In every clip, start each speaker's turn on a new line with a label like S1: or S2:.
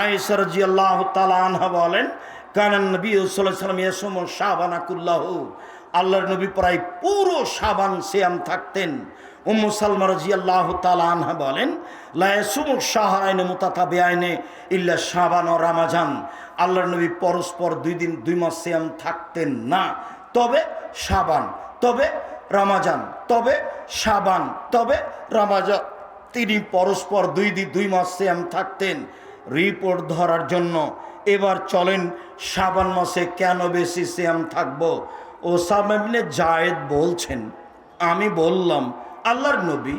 S1: আয়েসার জি আল্লাহ আনহা বলেন, কানান নবী সাল্লাম এসম শাহবানাকুল্লাহ আল্লাহর নবী প্রায় পুরো সাবান সিয়াম থাকতেন। উম্মু সালমা রাজি আল্লাহ আনহা বলেন লায়াসুম শাহরাইনে মুতাতা বেআইনে ইল্লা সাবান ও রামাজান। আল্লাহর নবী পরস্পর দুই দিন, দুই মাস সিয়াম থাকতেন না। তবে সাবান তবে রামাজান, তবে সাবান তবে রামাজান তিনি পরস্পর দুই দিন, দুই মাস সিয়াম থাকতেন। রিপোর্ট ধরার জন্য। এবার চলেন, সাবান মাসে কেন বেশি সিয়াম থাকব? ও সামনে জায়েদ বলছেন, আমি বললাম, আল্লাহর নবী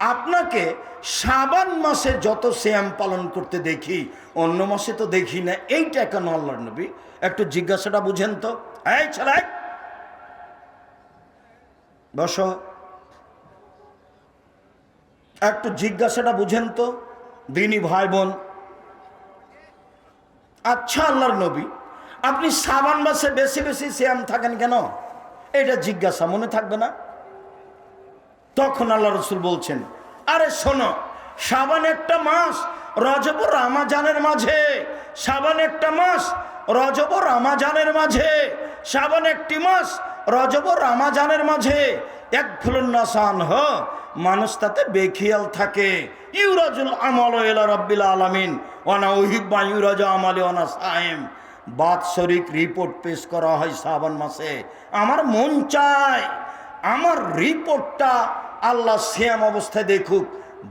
S1: আপনাকে সাবান মাসে যত শ্যাম পালন করতে দেখি, অন্য মাসে তো দেখি না, এইটা কেন আল্লাহর নবী? একটু জিজ্ঞাসাটা বুঝেন তো। এই ছেলাই বস। একটু জিজ্ঞাসাটা বুঝেন তো, দিনী ভাই বোন আচ্ছা আল্লাহর নবী, আপনি সাবান মাসে বেশি বেশি শ্যাম থাকেন কেন? এটা জিজ্ঞাসা মনে থাকবে না। তখন আল্লাহ রসুল বলছেন, আরে শোনো, সাবান একটা মাস রজব রামাজানের মাঝে, সাবান একটা মাস রজব রামাজানের মাঝে, সাবান একটি মাস রজব রামাজানের মাঝে, এক ফুলন্নাসান হ মানুষ তাতে বেখিয়াল থাকে। ইউরাজুল আমল এলা রব্বিল আলমিন। ওনা ওহিব্বা ইউরাজ আমালে ওনা সাহেম বাৎসরিক রিপোর্ট পেশ করা হয় শ্রাবণ মাসে। আমার মন চায়, আমার রিপোর্টটা আল্লাহ শ্যাম অবস্থায় দেখুক।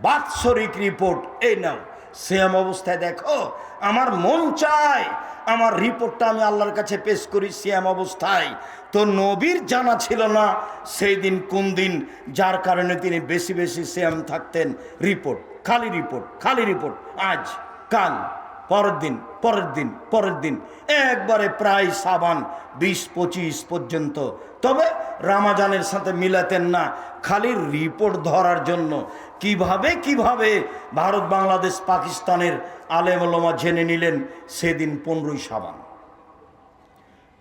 S1: বাৎসরিক রিপোর্ট এই নাও। শ্যাম অবস্থায় দেখো, আমার মন চায়, আমার রিপোর্টটা আমি আল্লাহর কাছে পেশ করি সেম অবস্থায়। তো নবীর জানা ছিল না সেই দিন কোন দিন, যার কারণে তিনি বেশি বেশি সেম থাকতেন। রিপোর্ট, খালি রিপোর্ট খালি রিপোর্ট, আজ, কাল। পরের দিন পরের দিন পরের দিন। একবারে প্রায় সাবান বিশ, পঁচিশ পর্যন্ত। তবে রামাজানের সাথে মিলাতেন না। খালি রিপোর্ট ধরার জন্য। কীভাবে কীভাবে ভারত, বাংলাদেশ, পাকিস্তানের আলেমলমা জেনে নিলেন সেদিন পনেরোই সাবান।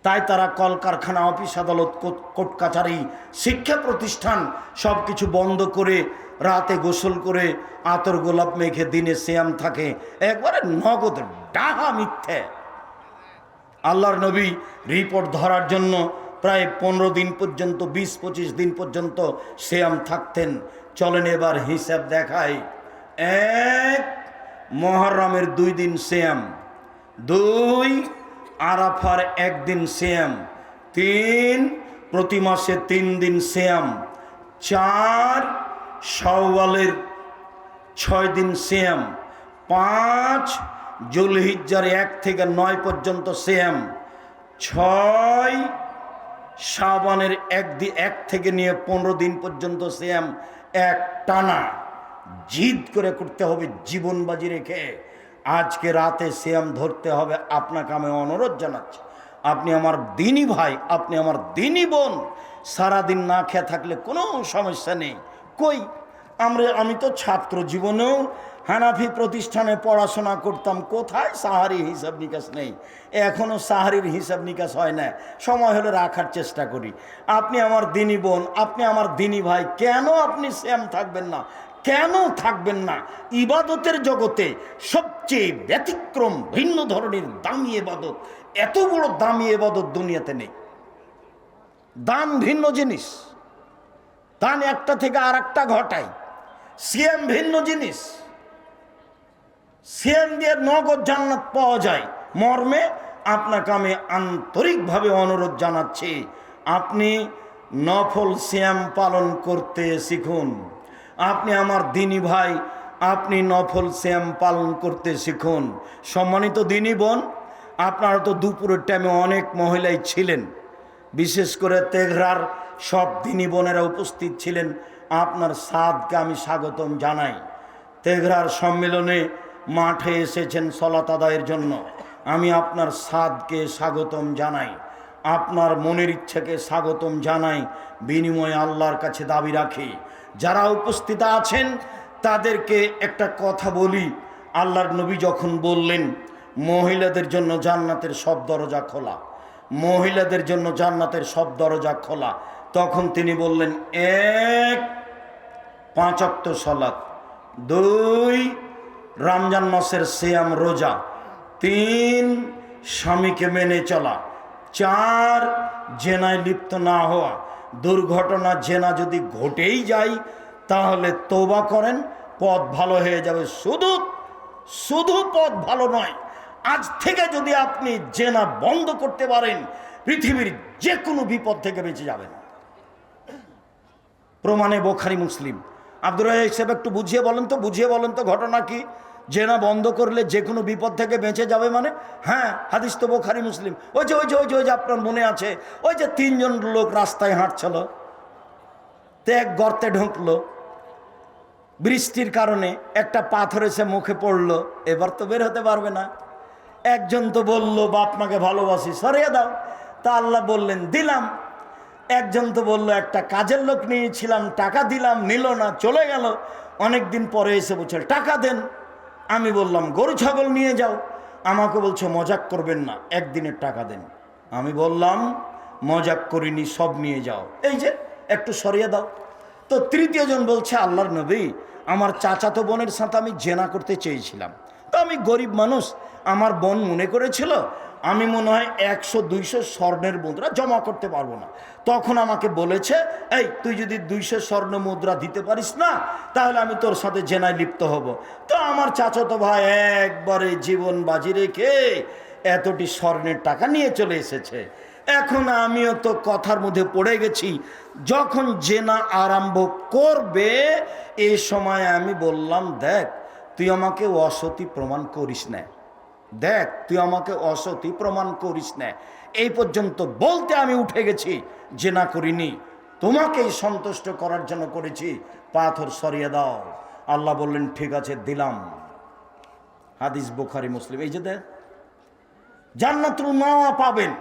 S1: তাই তারা কলকারখানা, অফিস আদালত কোর্ট- কাছারি শিক্ষা প্রতিষ্ঠান সব কিছু বন্ধ করে রাতে গোসল করে আতর গোলাপ মেখে দিনে শ্যাম থাকে। একবারে নগদ ডাহা মিথ্যে। আল্লাহর নবী রিপোর্ট ধরার জন্য প্রায় পনেরো দিন পর্যন্ত, বিশ, পঁচিশ দিন পর্যন্ত শ্যাম থাকতেন। চলেন এবার হিসাব দেখাই। এক, মহরমের দুই দিন শ্যাম দুই আরাফার একদিন শ্যাম তিন, প্রতি মাসে তিন দিন শ্যাম চার সওয়ালের ছয় দিন শ্যাম পাঁচ, জুলহিজ্জার এক থেকে নয় পর্যন্ত শ্যাম ছয় শ্রাবণের এক দি, এক থেকে নিয়ে পনেরো দিন পর্যন্ত শ্যাম এক টানা। জিদ করে করতে হবে জীবন বাজি রেখে। আজকে রাতে শ্যাম ধরতে হবে, আপনাকে আমি অনুরোধ জানাচ্ছি। আপনি আমার দিনই ভাই, আপনি আমার দিনই বোন, সারাদিন না খেয়ে থাকলে কোনো সমস্যা নেই। কই? আমরা, আমি তো ছাত্র জীবনেও হানাফি প্রতিষ্ঠানে পড়াশোনা করতাম, কোথায় সাহারি হিসাব নিকাশ নেই? এখনও সাহারির হিসাব নিকাশ হয় না। সময় হলে রাখার চেষ্টা করি। আপনি আমার দিনী বোন, আপনি আমার দিনী ভাই, কেন আপনি শ্যাম থাকবেন না? কেন থাকবেন না? ইবাদতের জগতে সবচেয়ে ব্যতিক্রম ভিন্ন ধরনের দামি এবাদত এত বড় দামি এবাদত দুনিয়াতে নেই। দান ভিন্ন জিনিস। দান একটা থেকে আর একটা ঘটায়। সিএম ভিন্ন জিনিস। সিএম দিয়ে নগদ জান্নাত পাওয়া যায়। মর্মে আপনাকে আমি আন্তরিকভাবে অনুরোধ জানাচ্ছি, আপনি নফল সিয়াম পালন করতে শিখুন। আপনি আমার দিনী ভাই, আপনি নফল শ্যাম পালন করতে শিখুন। সম্মানিত দিনী বোন, আপনারা তো দুপুরের টাইমে অনেক মহিলাই ছিলেন। বিশেষ করে তেঘরার সব দিনী বোনেরা উপস্থিত ছিলেন। আপনার সাদকে আমি স্বাগতম জানাই। তেঘরার সম্মেলনে মাঠে এসেছেন সলাত আদায়ের জন্য। আমি আপনার সাদকে স্বাগতম জানাই। আপনার মনের ইচ্ছাকে স্বাগতম জানাই, বিনিময়ে আল্লাহর কাছে দাবি রাখি। যারা উপস্থিত আছেন, তাদেরকে একটা কথা বলি। আল্লাহর নবী যখন বললেন, মহিলাদের জন্য জান্নাতের সব দরজা খোলা। মহিলাদের জন্য জান্নাতের সব দরজা খোলা। তখন তিনি বললেন, এক পাঁচ অক্ত সলাৎ দুই, রমজান মাসের শ্যাম রোজা। তিন, স্বামীকে মেনে চলা। চার জেনায় লিপ্ত না হওয়া, দুর্ঘটনা জেনা যদি ঘটেই যায়, তাহলে তোবা করেন, পথ ভালো হয়ে যাবে। শুধু শুধু পথ ভালো নয়, আজ থেকে যদি আপনি জেনা বন্ধ করতে পারেন, পৃথিবীর যে কোনো বিপদ থেকে বেঁচে যাবেন। প্রমাণে বোখারি মুসলিম। আব্দুর সাহেব একটু বুঝিয়ে বলেন তো, বুঝিয়ে বলেন তো ঘটনা কি? জেনা বন্ধ করলে যে কোনো বিপদ থেকে বেঁচে যাবে মানে? হ্যাঁ হাদিস তো বোখারি, মুসলিম। ওই যে ওই যে ওই যে ওই যে আপনার মনে আছে, ওই যে তিনজন লোক রাস্তায় হাঁটছিল, তে এক গর্তে ঢুকলো, বৃষ্টির কারণে একটা পাথর এসে মুখে পড়ল, এবার তো বের হতে পারবে না। একজন তো বলল, বাপ মাকে ভালোবাসি সরিয়ে দাও। তা আল্লাহ বললেন, দিলাম। একজন তো বলল, একটা কাজের লোক নিয়েছিলাম, টাকা দিলাম, নিল না, চলে গেল। অনেক দিন পরে এসে বলছে, টাকা দেন। আমি বললাম, গরু, ছাগল নিয়ে যাও। আমাকে বলছে, মজাক করবেন না, একদিনের টাকা দেন। আমি বললাম, মজাক করিনি, সব নিয়ে যাও। এই যে, একটু সরিয়ে দাও। তো তৃতীয় জন বলছে, আল্লাহর নবী, আমার চাচাতো বোনের সাথে আমি জেনা করতে চেয়েছিলাম। তো আমি গরিব মানুষ, আমার বোন মনে করেছিল, আমি মনে হয় একশো, দুইশো স্বর্ণের মুদ্রা জমা করতে পারব না। তখন আমাকে বলেছে, এই, তুই যদি দুইশো স্বর্ণ মুদ্রা দিতে পারিস না, তাহলে আমি তোর সাথে জেনায় লিপ্ত হব। তো আমার চাচাতো ভাই একবারে জীবন বাজি রেখে এতটি স্বর্ণের টাকা নিয়ে চলে এসেছে। এখন আমিও তো কথার মধ্যে পড়ে গেছি, যখন জেনা আরম্ভ করবে এই সময় আমি বললাম, দেখ, তুই আমাকে অসতি প্রমাণ করিস না। দেখ, তুই আমাকে অসতি প্রমাণ করিস না। এই পর্যন্ত বলতে আমি উঠে গেছি, জেনা করিনি। তোমাকেই সন্তুষ্ট করার জন্য করেছি। পাথর সরিয়ে দাও। আল্লাহ বললেন, ঠিক আছে, দিলাম। হাদিস বুখারি, মুসলিম। এই যে দেখ, জান্নাতুল মাওয়া পাবেন।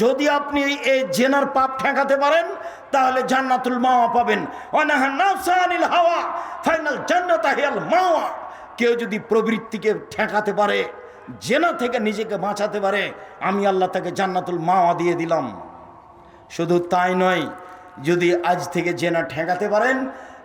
S1: যদি আপনি এই জেনার পাপ ঠেকাতে পারেন, তাহলে জান্নাতুল মাওয়া পাবেন। অনাহান নাফসানিল হাওয়া, ফাইনাল জান্নাত হিয়াল মাওয়া। কেউ যদি প্রবৃত্তিকে ঠেকাতে পারে, জেনা থেকে নিজেকে বাঁচাতে পারে, আমি আল্লাহ তাকে জান্নাতুল মাওয়া দিয়ে দিলাম। শুধু তাই নয়, যদি আজ থেকে জেনা ঠেকাতে পারেন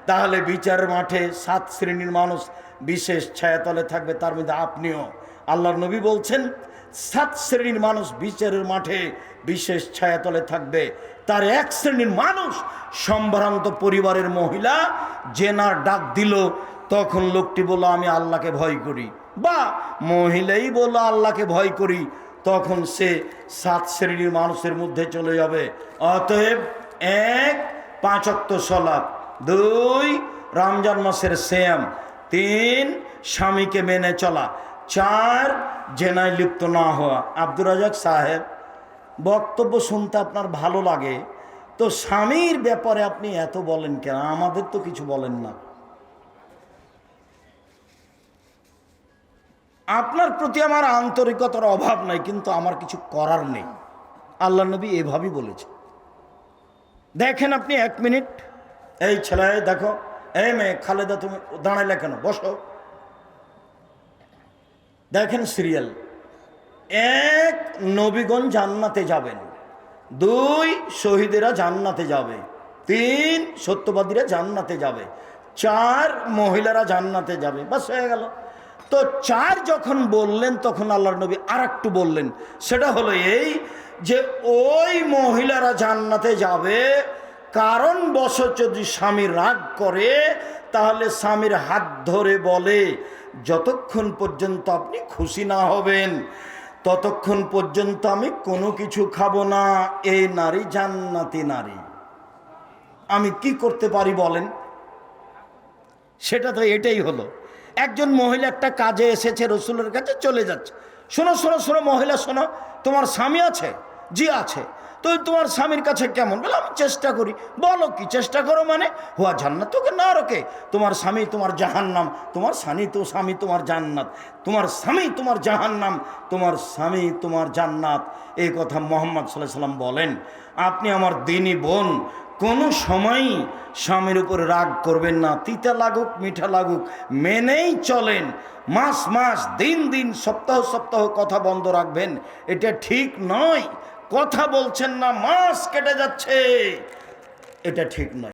S1: তাহলে বিচারের মাঠে সাত শ্রেণির মানুষ বিশেষ ছায়াতলে থাকবে, তার মধ্যে আপনিও। আল্লাহর নবী বলছেন, সাত শ্রেণির মানুষ বিচারের মাঠে বিশেষ ছায়াতলে থাকবে। তার এক শ্রেণির মানুষ সম্ভ্রান্ত পরিবারের মহিলা জেনার ডাক দিল, তখন লোকটি বলল, আমি আল্লাহকে ভয় করি। বা মহিলাই বলল, আল্লাহকে ভয় করি। তখন সে সাত শ্রেণির মানুষের মধ্যে চলে যাবে। অতএব এক পাঁচক্ত সলাপ। দুই, রমজান মাসের শ্যাম তিন, স্বামীকে মেনে চলা। চার, জেনায় লিপ্ত না হওয়া। আব্দুর রাজাক সাহেব, বক্তব্য শুনতে আপনার ভালো লাগে। তো স্বামীর ব্যাপারে আপনি এত বলেন কেন? আমাদের তো কিছু বলেন না। আপনার প্রতি আমার আন্তরিকতার অভাব নাই, কিন্তু আমার কিছু করার নেই। আল্লাহ নবী এভাবেই বলেছে দেখেন আপনি এক মিনিট। এই ছেলে দেখো, এই মেয়ে, খালেদা তুমি দাঁড়াইলে কেন? বসো। দেখেন সিরিয়াল। এক নবীগণ জান্নাতে যাবেন, দুই শহীদেরা জান্নাতে যাবে, তিন সত্যবাদীরা জান্নাতে যাবে, চার মহিলারা জান্নাতে যাবে, বাস হয়ে গেল। তো চার যখন বললেন, তখন আল্লাহর নবী আর একটু বললেন, সেটা হলো এই যে ওই মহিলারা জান্নাতে যাবে কারণ বশ যদি স্বামী রাগ করে, তাহলে স্বামীর হাত ধরে বলে, যতক্ষণ পর্যন্ত আপনি খুশি না হবেন, ততক্ষণ পর্যন্ত আমি কোনো কিছু খাব না। এই নারী জান্নাতি নারী। আমি কি করতে পারি বলেন? সেটা তো এটাই হলো। একজন মহিলা একটা কাজে এসেছে, রসুলের কাছে চলে যাচ্ছে। শোনো শোনো শোনো মহিলা, শোনো, তোমার স্বামী আছে? জি আছে। তো তোমার স্বামীর কাছে কেমন? বলে, আমি চেষ্টা করি। বলো কি, চেষ্টা করো মানে? হুয়া জান্নাত, তোকে না রকে। তোমার স্বামী তোমার জাহান্নাম, তোমার স্বামী তো স্বামী তোমার জান্নাত। তোমার স্বামী তোমার জাহান্নাম, তোমার স্বামী তোমার জান্নাত। এই কথা মোহাম্মদ সাল্লাহ সাল্লাম বলেন। আপনি আমার দিনী বোন, কোনো সময়ই স্বামীর উপর রাগ করবেন না। তিতা লাগুক, মিঠা লাগুক, মেনেই চলেন। মাস মাস, দিন দিন, সপ্তাহ সপ্তাহ কথা বন্ধ রাখবেন। এটা ঠিক নয়। কথা বলছেন না মাস কেটে যাচ্ছে। এটা ঠিক নয়।